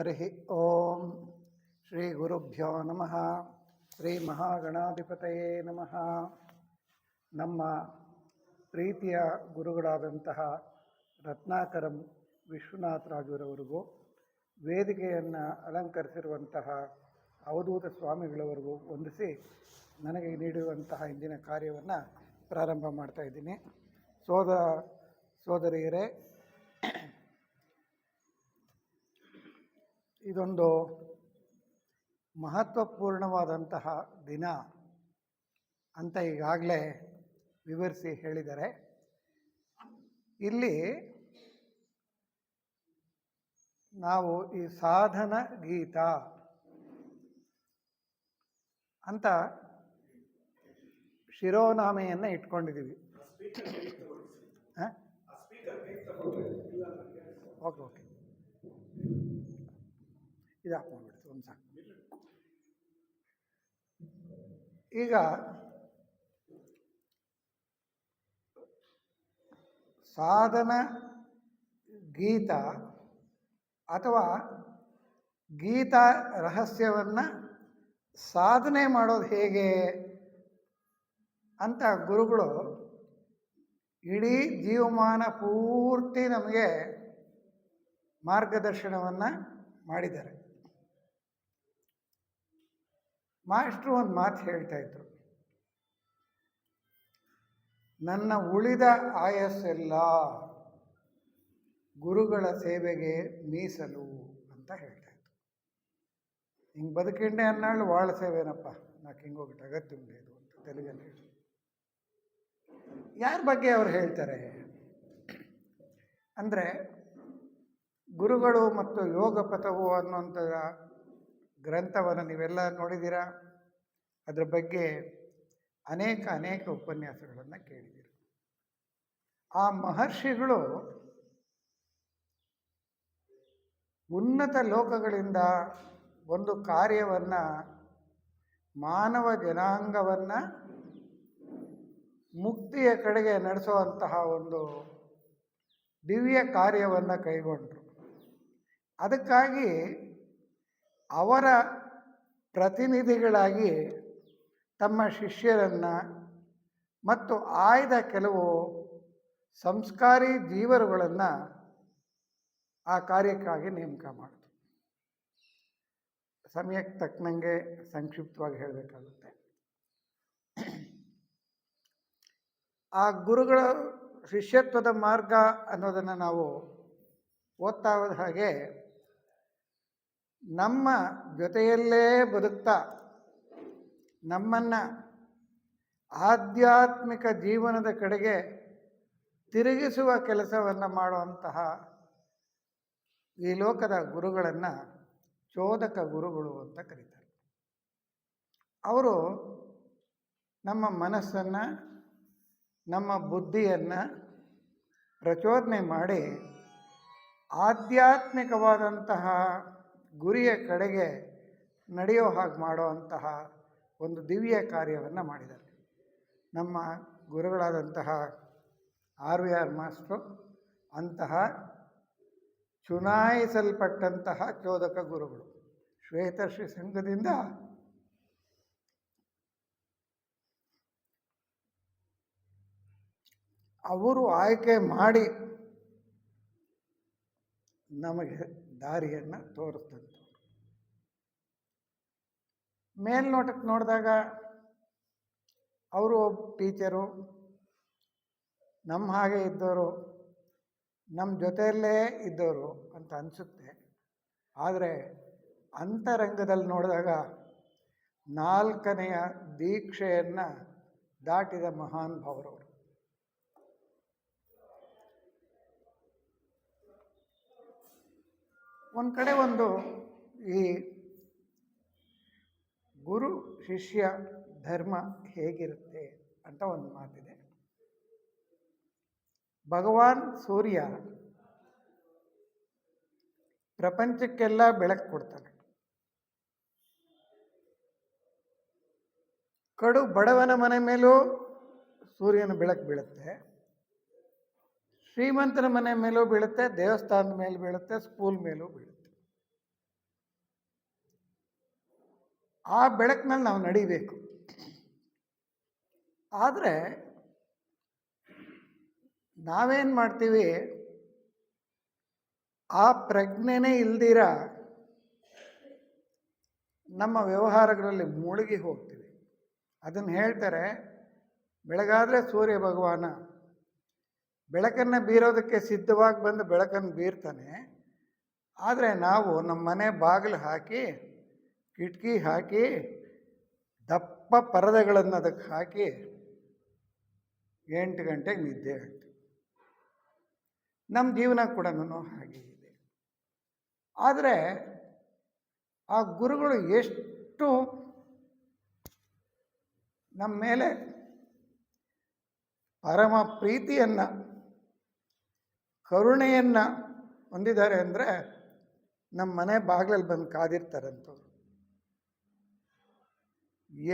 ಹರಿ ಓಂ ಶ್ರೀ ಗುರುಭ್ಯೋ ನಮಃ. ಶ್ರೀ ಮಹಾಗಣಾಧಿಪತಯೇ ನಮಃ. ನಮ್ಮ ಪ್ರೀತಿಯ ಗುರುಗಳಾದಂತಹ ರತ್ನಾಕರಂ ವಿಶ್ವನಾಥರಾಜುರವರಿಗೂ ವೇದಿಕೆಯನ್ನು ಅಲಂಕರಿಸಿರುವಂತಹ ಅವಧೂತ ಸ್ವಾಮಿಗಳವರೆಗೂ ವಂದಿಸಿ ನನಗೆ ನೀಡಿರುವಂತಹ ಇಂದಿನ ಕಾರ್ಯವನ್ನು ಪ್ರಾರಂಭ ಮಾಡ್ತಾ ಇದ್ದೀನಿ. ಸೋದರ ಸೋದರಿಯರೇ ಇದೊಂದು ಮಹತ್ವಪೂರ್ಣವಾದಂತಹ ದಿನ ಅಂತ ಈಗಾಗಲೇ ವಿವರಿಸಿ ಹೇಳಿದರೆ. ಇಲ್ಲಿ ನಾವು ಈ ಸಾಧನ ಗೀತ ಅಂತ ಶಿರೋನಾಮೆಯನ್ನು ಇಟ್ಕೊಂಡಿದ್ದೀವಿ. ಹಾಂ? Okay okay. ಇದು ಒಂದು ಸಾಕು. ಈಗ ಸಾಧನ, ಗೀತ ಅಥವಾ ಗೀತ ರಹಸ್ಯವನ್ನು ಸಾಧನೆ ಮಾಡೋದು ಹೇಗೆ ಅಂತ ಗುರುಗಳು ಇಡೀ ಜೀವಮಾನ ಪೂರ್ತಿ ನಮಗೆ ಮಾರ್ಗದರ್ಶನವನ್ನು ಮಾಡಿದ್ದಾರೆ. ಮಾಸ್ಟ್ರು ಒಂದು ಮಾತು ಹೇಳ್ತಾ ಇದ್ರು. ನನ್ನ ಉಳಿದ ಆಯಸ್ಸೆಲ್ಲ ಗುರುಗಳ ಸೇವೆಗೆ ಮೀಸಲು ಅಂತ ಹೇಳ್ತಾ ಇದ್ರು. ಹಿಂಗೆ ಬದುಕಿಂಡೆ ಅನ್ನಾಳು ಭಾಳ ಸೇವೆನಪ್ಪ. ನಾಲ್ಕು ಹೋಗಿ ಅಗತ್ಯ ಇದು ಅಂತ ತೆಲುಗಲ್ಲಿ ಹೇಳಿ. ಯಾರ ಬಗ್ಗೆ ಅವ್ರು ಹೇಳ್ತಾರೆ? ಅಂದರೆ ಗುರುಗಳು ಮತ್ತು ಯೋಗ ಪಥವು ಅನ್ನುವಂಥ ಗ್ರಂಥವನ್ನು ನೀವೆಲ್ಲ ನೋಡಿದ್ದೀರಾ? ಅದರ ಬಗ್ಗೆ ಅನೇಕ ಅನೇಕ ಉಪನ್ಯಾಸಗಳನ್ನು ಕೇಳಿದ್ದೀರಿ. ಆ ಮಹರ್ಷಿಗಳು ಉನ್ನತ ಲೋಕಗಳಿಂದ ಒಂದು ಕಾರ್ಯವನ್ನು, ಮಾನವ ಜನಾಂಗವನ್ನು ಮುಕ್ತಿಯ ಕಡೆಗೆ ನಡೆಸುವಂತಹ ಒಂದು ದಿವ್ಯ ಕಾರ್ಯವನ್ನು ಕೈಗೊಂಡರು. ಅದಕ್ಕಾಗಿ ಅವರ ಪ್ರತಿನಿಧಿಗಳಾಗಿ ತಮ್ಮ ಶಿಷ್ಯರನ್ನು ಮತ್ತು ಆಯ್ದ ಕೆಲವು ಸಂಸ್ಕಾರಿ ಜೀವರುಗಳನ್ನು ಆ ಕಾರ್ಯಕ್ಕಾಗಿ ನೇಮಕ ಮಾಡಿತು ಸಮಯಕ್ಕೆ ತಕ್ಕನಂಗೆ ಸಂಕ್ಷಿಪ್ತವಾಗಿ ಹೇಳಬೇಕಾಗುತ್ತೆ. ಆ ಗುರುಗಳ ಶಿಷ್ಯತ್ವದ ಮಾರ್ಗ ಅನ್ನೋದನ್ನು ನಾವು ಓದ್ತಾ ಹಾಗೆ ನಮ್ಮ ಜೊತೆಯಲ್ಲೇ ಬದುಕ್ತಾ ನಮ್ಮನ್ನು ಆಧ್ಯಾತ್ಮಿಕ ಜೀವನದ ಕಡೆಗೆ ತಿರುಗಿಸುವ ಕೆಲಸವನ್ನು ಮಾಡುವಂತಹ ಈ ಲೋಕದ ಗುರುಗಳನ್ನು ಚೋದಕ ಗುರುಗಳು ಅಂತ ಕರೀತಾರೆ. ಅವರು ನಮ್ಮ ಮನಸ್ಸನ್ನು, ನಮ್ಮ ಬುದ್ಧಿಯನ್ನು ಪ್ರಚೋದನೆ ಮಾಡಿ ಆಧ್ಯಾತ್ಮಿಕವಾದಂತಹ ಗುರಿಯ ಕಡೆಗೆ ನಡೆಯೋ ಹಾಗೆ ಮಾಡುವಂತಹ ಒಂದು ದಿವ್ಯ ಕಾರ್ಯವನ್ನು ಮಾಡಿದ್ದಾರೆ. ನಮ್ಮ ಗುರುಗಳಾದಂತಹ ಆರ್ ವಿ ಆರ್ ಮಾಸ್ಟ್ರು, ಅಂತಹ ಚುನಾಯಿಸಲ್ಪಟ್ಟಂತಹ ಚೋದಕ ಗುರುಗಳು ಶ್ವೇತಶ್ರೀ ಸಂಘದಿಂದ ಅವರು ಆಯ್ಕೆ ಮಾಡಿ ನಮಗೆ ದಾರಿಯನ್ನು ತೋರಿಸ್ತಂತೆ ಮೇಲ್ನೋಟಕ್ಕೆ ನೋಡಿದಾಗ ಅವರು ಟೀಚರು, ನಮ್ಮ ಹಾಗೆ ಇದ್ದವರು, ನಮ್ಮ ಜೊತೆಯಲ್ಲೇ ಇದ್ದವರು ಅಂತ ಅನಿಸುತ್ತೆ. ಆದರೆ ಅಂತರಂಗದಲ್ಲಿ ನೋಡಿದಾಗ ನಾಲ್ಕನೆಯ ದೀಕ್ಷೆಯನ್ನು ದಾಟಿದ ಮಹಾನ್ ಭಾವರವರು ಒಂದು ಕಡೆ ಒಂದು ಈ ಗುರು, ಶಿಷ್ಯ, ಧರ್ಮ ಹೇಗಿರುತ್ತೆ ಅಂತ ಒಂದು ಮಾತಿದೆ. ಭಗವಾನ್ ಸೂರ್ಯ ಪ್ರಪಂಚಕ್ಕೆಲ್ಲ ಬೆಳಕು ಕೊಡ್ತಾನೆ. ಕಡು ಬಡವನ ಮನೆ ಮೇಲೂ ಸೂರ್ಯನ ಬೆಳಕು ಬೀಳುತ್ತೆ. ಶ್ರೀಮಂತನ ಮನೆ ಮೇಲೂ ಬೀಳುತ್ತೆ, ದೇವಸ್ಥಾನದ ಮೇಲೆ ಬೀಳುತ್ತೆ, ಸ್ಕೂಲ್ ಮೇಲೂ ಬೀಳುತ್ತೆ. ಆ ಬೆಳಕಿನಲ್ಲಿ ನಾವು ನಡಿಬೇಕು. ಆದರೆ ನಾವೇನು ಮಾಡ್ತೀವಿ? ಆ ಪ್ರಜ್ಞೆನೇ ಇಲ್ದಿರ ನಮ್ಮ ವ್ಯವಹಾರಗಳಲ್ಲಿ ಮುಳುಗಿ ಹೋಗ್ತೀವಿ. ಅದನ್ನು ಹೇಳ್ತಾರೆ, ಬೆಳಗಾದರೆ ಸೂರ್ಯ ಭಗವಾನ. ಬೆಳಕನ್ನು ಬೀರೋದಕ್ಕೆ ಸಿದ್ಧವಾಗಿ ಬಂದು ಬೆಳಕನ್ನು ಬೀರ್ತಾನೆ. ಆದರೆ ನಾವು ನಮ್ಮ ಮನೆ ಬಾಗಿಲು ಹಾಕಿ, ಕಿಟಕಿ ಹಾಕಿ, ದಪ್ಪ ಪರದೆಗಳನ್ನು ಅದಕ್ಕೆ ಹಾಕಿ ಎಂಟು ಗಂಟೆಗೆ ನಿದ್ದೆ ಆಗ್ತೀವಿ ನಮ್ಮ ಜೀವನ ಕೂಡ ಹಾಗೆ ಇದೆ. ಆದರೆ ಆ ಗುರುಗಳು ಎಷ್ಟು ನಮ್ಮ ಮೇಲೆ ಪರಮ ಪ್ರೀತಿಯನ್ನು ಕರುಣೆಯನ್ನು ಹೊಂದಿದ್ದಾರೆ ಅಂದರೆ ನಮ್ಮ ಮನೆ ಬಾಗಿಲಲ್ಲಿ ಬಂದು ಕಾದಿರ್ತಾರಂಥವ್ರು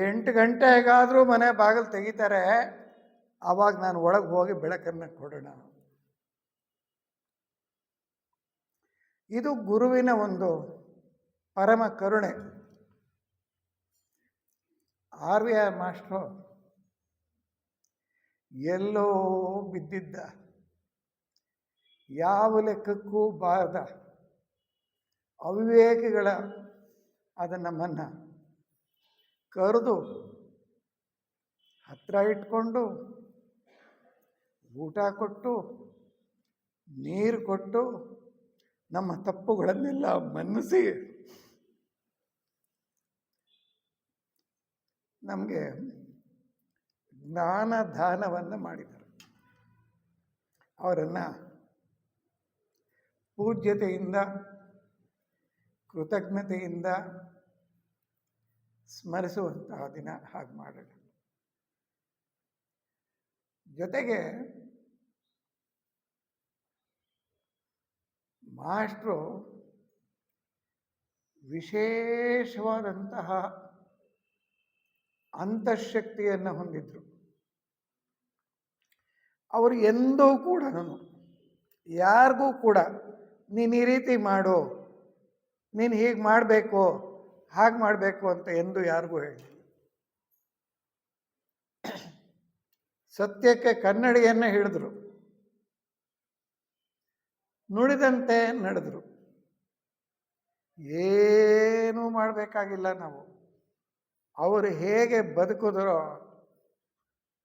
ಎಂಟು ಗಂಟೆ ಹೇಗಾದರೂ ಮನೆ ಬಾಗಿಲು ತೆಗಿತಾರೆ, ಆವಾಗ ನಾನು ಒಳಗೆ ಹೋಗಿ ಬೆಳಕನ್ನು ಕೊಡೋಣ ಇದು ಗುರುವಿನ ಒಂದು ಪರಮ ಕರುಣೆ. ಆರ್ ವಿ ಆರ್ ಮಾಸ್ಟ್ರು ಎಲ್ಲೋ ಬಿದ್ದಿದ್ದ ಯಾವ ಲೆಕ್ಕಕ್ಕೂ ಬಾರದ ಅವಿವೇಕಗಳ ಅದು ನಮ್ಮನ್ನು ಕರೆದು ಹತ್ರ ಇಟ್ಕೊಂಡು ಊಟ ಕೊಟ್ಟು, ನೀರು ಕೊಟ್ಟು ನಮ್ಮ ತಪ್ಪುಗಳನ್ನೆಲ್ಲ ಮನ್ನಿಸಿ ನಮಗೆ ಜ್ಞಾನ ದಾನವನ್ನು ಮಾಡಿದರು. ಅವರನ್ನು ಪೂಜ್ಯತೆಯಿಂದ, ಕೃತಜ್ಞತೆಯಿಂದ ಸ್ಮರಿಸುವಂತಹ ದಿನ ಹಾಗೆ ಮಾಡೋಣ. ಜೊತೆಗೆ ಮಾಸ್ಟ್ರು ವಿಶೇಷವಾದಂತಹ ಅಂತಃಶಕ್ತಿಯನ್ನು ಹೊಂದಿದ್ರು. ಅವರು ಎಂದೂ ಕೂಡ, ಯಾರಿಗೂ ಕೂಡ ನೀನು ಈ ರೀತಿ ಮಾಡು. ನೀನು ಹೀಗೆ ಮಾಡಬೇಕು, ಹಾಗೆ ಮಾಡಬೇಕು ಅಂತ ಎಂದು ಯಾರಿಗೂ ಹೇಳಿಲ್ಲ. ಸತ್ಯಕ್ಕೆ ಕನ್ನಡಿಯನ್ನು ಹಿಡಿದ್ರು. ನುಡಿದಂತೆ ನಡೆದ್ರು. ಏನೂ ಮಾಡಬೇಕಾಗಿಲ್ಲ ನಾವು. ಅವರು ಹೇಗೆ ಬದುಕಿದ್ರೋ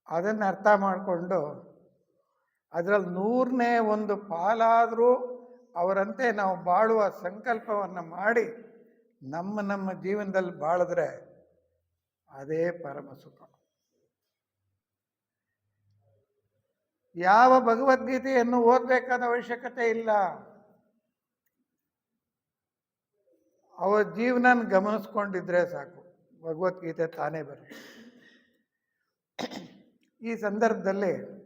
ಅದನ್ನು ಅರ್ಥ ಮಾಡಿಕೊಂಡು ಅದರಲ್ಲಿ ನೂರನೇ ಒಂದು ಪಾಲಾದರೂ ಅವರಂತೆ ನಾವು ಬಾಳುವ ಸಂಕಲ್ಪವನ್ನು ಮಾಡಿ ನಮ್ಮ ನಮ್ಮ ಜೀವನದಲ್ಲಿ ಬಾಳಿದ್ರೆ ಅದೇ ಪರಮ ಸುಖ. ಯಾವ ಭಗವದ್ಗೀತೆಯನ್ನು ಓದಬೇಕಾದ ಅವಶ್ಯಕತೆ ಇಲ್ಲ. ಅವರ ಜೀವನ ಗಮನಿಸ್ಕೊಂಡಿದ್ರೆ ಸಾಕು. ಭಗವದ್ಗೀತೆ ತಾನೇ ಬರುತ್ತೆ. ಈ ಸಂದರ್ಭದಲ್ಲಿ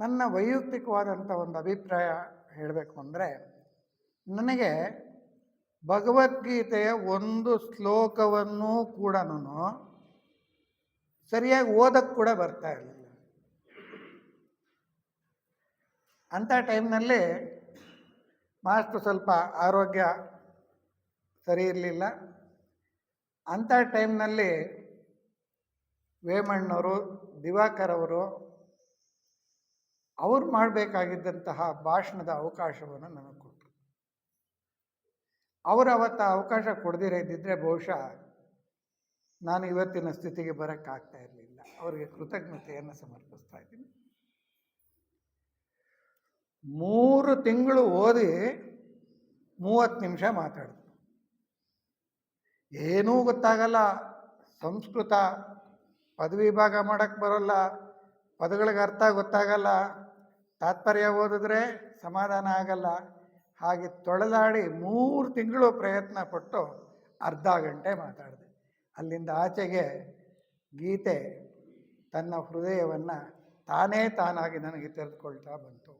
ನನ್ನ ವೈಯಕ್ತಿಕವಾದಂಥ ಒಂದು ಅಭಿಪ್ರಾಯ ಹೇಳಬೇಕು ಅಂದರೆ, ನನಗೆ ಭಗವದ್ಗೀತೆಯ ಒಂದು ಶ್ಲೋಕವನ್ನು ಕೂಡ ಸರಿಯಾಗಿ ಓದಕ್ಕೆ ಕೂಡ ಬರ್ತಾ ಇರಲಿಲ್ಲ. ಅಂಥ ಟೈಮ್ನಲ್ಲಿ ಮಾಸ್ಟ್ರು ಸ್ವಲ್ಪ ಆರೋಗ್ಯ ಸರಿ ಇರಲಿಲ್ಲ. ಅಂಥ ಟೈಮ್ನಲ್ಲಿ ವೇಮಣ್ಣವರು, ದಿವಾಕರ್ ಅವರು ಅವ್ರು ಮಾಡಬೇಕಾಗಿದ್ದಂತಹ ಭಾಷಣದ ಅವಕಾಶವನ್ನು ನನಗೆ ಕೊಟ್ಟರು ಅವರು ಅವತ್ತು ಅವಕಾಶ ಕೊಡದಿರೇ ಇದ್ದಿದ್ದರೆ ಬಹುಶಃ ನಾನು ಇವತ್ತಿನ ಸ್ಥಿತಿಗೆ ಬರೋಕ್ಕಾಗ್ತಾ ಇರಲಿಲ್ಲ. ಅವರಿಗೆ ಕೃತಜ್ಞತೆಯನ್ನು ಸಮರ್ಪಿಸ್ತಾ ಇದ್ದೀನಿ. ಮೂರು ತಿಂಗಳು ಓದಿ ಮೂವತ್ತು ನಿಮಿಷ ಮಾತಾಡಿದ್ರು ಏನೂ ಗೊತ್ತಾಗಲ್ಲ. ಸಂಸ್ಕೃತ ಪದವಿ ಭಾಗ ಮಾಡೋಕ್ಕೆ ಬರೋಲ್ಲ. ಪದಗಳಿಗೆ ಅರ್ಥ ಗೊತ್ತಾಗಲ್ಲ. ತಾತ್ಪರ್ಯ ಓದಿದ್ರೆ ಸಮಾಧಾನ ಆಗಲ್ಲ. ಹಾಗೆ ತೊಳೆದಾಡಿ ಮೂರು ತಿಂಗಳು ಪ್ರಯತ್ನ ಪಟ್ಟು ಅರ್ಧ ಗಂಟೆ ಮಾತಾಡಿದೆ. ಅಲ್ಲಿಂದ ಆಚೆಗೆ ಗೀತೆ ತನ್ನ ಹೃದಯವನ್ನು ತಾನೇ ತಾನಾಗಿ ನನಗೆ ತೆರೆದುಕೊಳ್ತಾ ಬಂತು.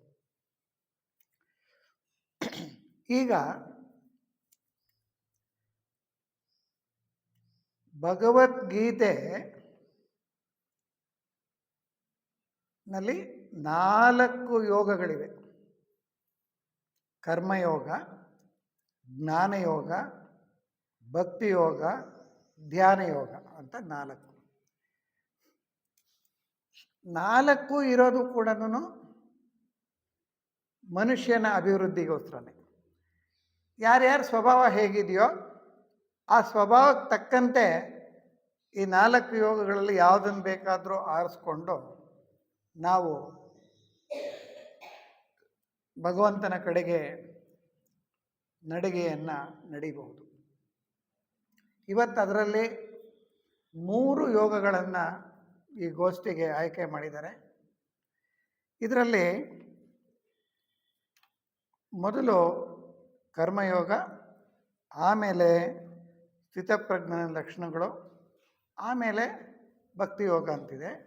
ಈಗ ಭಗವದ್ಗೀತೆ ನಲ್ಲಿ ನಾಲ್ಕು ಯೋಗಗಳಿವೆ. ಕರ್ಮಯೋಗ, ಜ್ಞಾನಯೋಗ, ಭಕ್ತಿಯೋಗ, ಧ್ಯಾನಯೋಗ ಅಂತ ನಾಲ್ಕು. ನಾಲ್ಕು ಇರೋದು ಕೂಡ ಮನುಷ್ಯನ ಅಭಿವೃದ್ಧಿಗೋಸ್ಕರನೇ. ಯಾರ್ಯಾರ ಸ್ವಭಾವ ಹೇಗಿದೆಯೋ ಆ ಸ್ವಭಾವಕ್ಕೆ ತಕ್ಕಂತೆ ಈ ನಾಲ್ಕು ಯೋಗಗಳಲ್ಲಿ ಯಾವುದನ್ನು ಬೇಕಾದರೂ ಆರಿಸ್ಕೊಂಡು ನಾವು ಭಗವಂತನ ಕಡೆಗೆ ನಡಿಗೆಯನ್ನು ನಡಿಬಹುದು. ಇವತ್ತು ಅದರಲ್ಲಿ ಮೂರು ಯೋಗಗಳನ್ನು ಈ ಗೋಷ್ಠಿಗೆ ಆಯ್ಕೆ ಮಾಡಿದ್ದಾರೆ. ಇದರಲ್ಲಿ ಮೊದಲು ಕರ್ಮಯೋಗ, ಆಮೇಲೆ ಸ್ಥಿತಪ್ರಜ್ಞನ ಲಕ್ಷಣಗಳು, ಆಮೇಲೆ ಭಕ್ತಿಯೋಗ ಅಂತಿದೆ.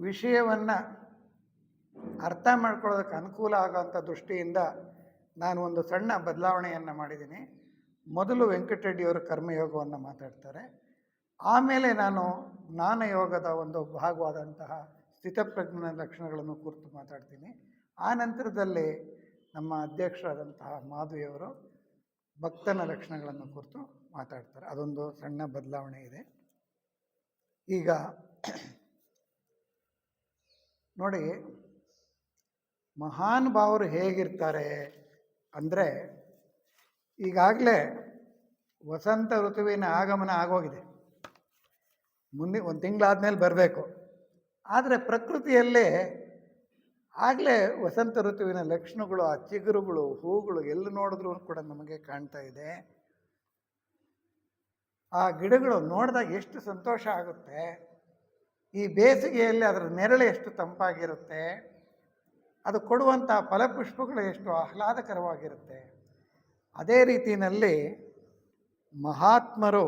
ವಿಷಯವನ್ನು ಅರ್ಥ ಮಾಡ್ಕೊಳ್ಳೋದಕ್ಕೆ ಅನುಕೂಲ ಆಗೋಂಥ ದೃಷ್ಟಿಯಿಂದ ನಾನು ಒಂದು ಸಣ್ಣ ಬದಲಾವಣೆಯನ್ನು ಮಾಡಿದ್ದೀನಿ. ಮೊದಲು ವೆಂಕಟರೆಡ್ಡಿಯವರು ಕರ್ಮಯೋಗವನ್ನು ಮಾತಾಡ್ತಾರೆ. ಆಮೇಲೆ ನಾನು ಜ್ಞಾನಯೋಗದ ಒಂದು ಭಾಗವಾದಂತಹ ಸ್ಥಿತಪ್ರಜ್ಞನ ಲಕ್ಷಣಗಳನ್ನು ಕುರಿತು ಮಾತಾಡ್ತೀನಿ. ಆ ನಂತರದಲ್ಲಿ ನಮ್ಮ ಅಧ್ಯಕ್ಷರಾದಂತಹ ಮಾಧುವಿಯವರು ಭಕ್ತನ ಲಕ್ಷಣಗಳನ್ನು ಕುರಿತು ಮಾತಾಡ್ತಾರೆ. ಅದೊಂದು ಸಣ್ಣ ಬದಲಾವಣೆ ಇದೆ. ಈಗ ನೋಡಿ ಮಹಾನ್ ಭಾವರು ಹೇಗಿರ್ತಾರೆ ಅಂದರೆ ಈಗಾಗಲೇ ವಸಂತ ಋತುವಿನ ಆಗಮನ ಆಗೋಗಿದೆ. ಮುಂದೆ ಒಂದು ತಿಂಗಳಾದ್ಮೇಲೆ ಬರಬೇಕು. ಆದರೆ ಪ್ರಕೃತಿಯಲ್ಲೇ ಆಗಲೇ ವಸಂತ ಋತುವಿನ ಲಕ್ಷಣಗಳು, ಆ ಚಿಗುರುಗಳು, ಹೂಗಳು ಎಲ್ಲಿ ನೋಡಿದ್ರೂ ಕೂಡ ನಮಗೆ ಕಾಣ್ತಾ ಇದೆ. ಆ ಗಿಡಗಳು ನೋಡಿದಾಗ ಎಷ್ಟು ಸಂತೋಷ ಆಗುತ್ತೆ. ಈ ಬೇಸಿಗೆಯಲ್ಲಿ ಅದರ ನೆರಳೆ ಎಷ್ಟು ತಂಪಾಗಿರುತ್ತೆ. ಅದು ಕೊಡುವಂಥ ಫಲಪುಷ್ಪಗಳು ಎಷ್ಟು ಆಹ್ಲಾದಕರವಾಗಿರುತ್ತೆ. ಅದೇ ರೀತಿಯಲ್ಲಿ ಮಹಾತ್ಮರು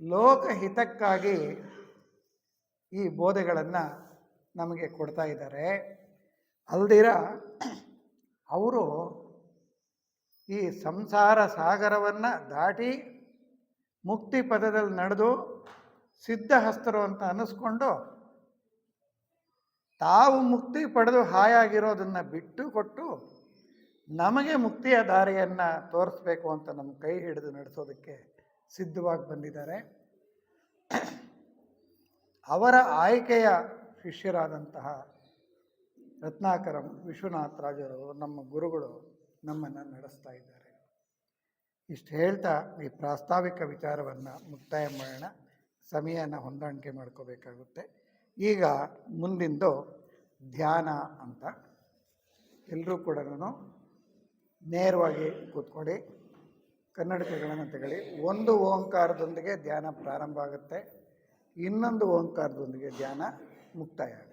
ಲೋಕಹಿತಕ್ಕಾಗಿ ಈ ಬೋಧೆಗಳನ್ನು ನಮಗೆ ಕೊಡ್ತಾ ಇದ್ದಾರೆ. ಅಲ್ದಿರ ಅವರು ಈ ಸಂಸಾರ ಸಾಗರವನ್ನು ದಾಟಿ ಮುಕ್ತಿ ಪದದಲ್ಲಿ ನಡೆದು ಸಿದ್ಧಹಸ್ತರು ಅಂತ ಅನ್ನಿಸ್ಕೊಂಡು ತಾವು ಮುಕ್ತಿ ಪಡೆದು ಹಾಯಾಗಿರೋದನ್ನು ಬಿಟ್ಟು ಕೊಟ್ಟು ನಮಗೆ ಮುಕ್ತಿಯ ದಾರಿಯನ್ನು ತೋರಿಸ್ಬೇಕು ಅಂತ ನಮ್ಮ ಕೈ ಹಿಡಿದು ನಡೆಸೋದಕ್ಕೆ ಸಿದ್ಧವಾಗಿ ಬಂದಿದ್ದಾರೆ. ಅವರ ಆಯ್ಕೆಯ ಶಿಷ್ಯರಾದಂತಹ ರತ್ನಾಕರಂ ವಿಶ್ವನಾಥ್ ರಾಜರು ನಮ್ಮ ಗುರುಗಳು ನಮ್ಮನ್ನು ನಡೆಸ್ತಾ ಇದ್ದಾರೆ. ಇಷ್ಟು ಹೇಳ್ತಾ ಈ ಪ್ರಾಸ್ತಾವಿಕ ವಿಚಾರವನ್ನು ಮುಕ್ತಾಯ ಮಾಡೋಣ. ಸಮಯನ ಹೊಂದಾಣಿಕೆ ಮಾಡ್ಕೋಬೇಕಾಗುತ್ತೆ. ಈಗ ಮುಂದಿಂದು ಧ್ಯಾನ ಅಂತ. ಎಲ್ಲರೂ ಕೂಡ ನೇರವಾಗಿ ಕೂತ್ಕೊಳ್ಳಿ. ಕನ್ನಡಕಗಳನ್ನು ತಗೊಳ್ಳಿ. ಒಂದು ಓಂಕಾರದೊಂದಿಗೆ ಧ್ಯಾನ ಪ್ರಾರಂಭ ಆಗುತ್ತೆ. ಇನ್ನೊಂದು ಓಂಕಾರದೊಂದಿಗೆ ಧ್ಯಾನ ಮುಕ್ತಾಯ ಆಗುತ್ತೆ.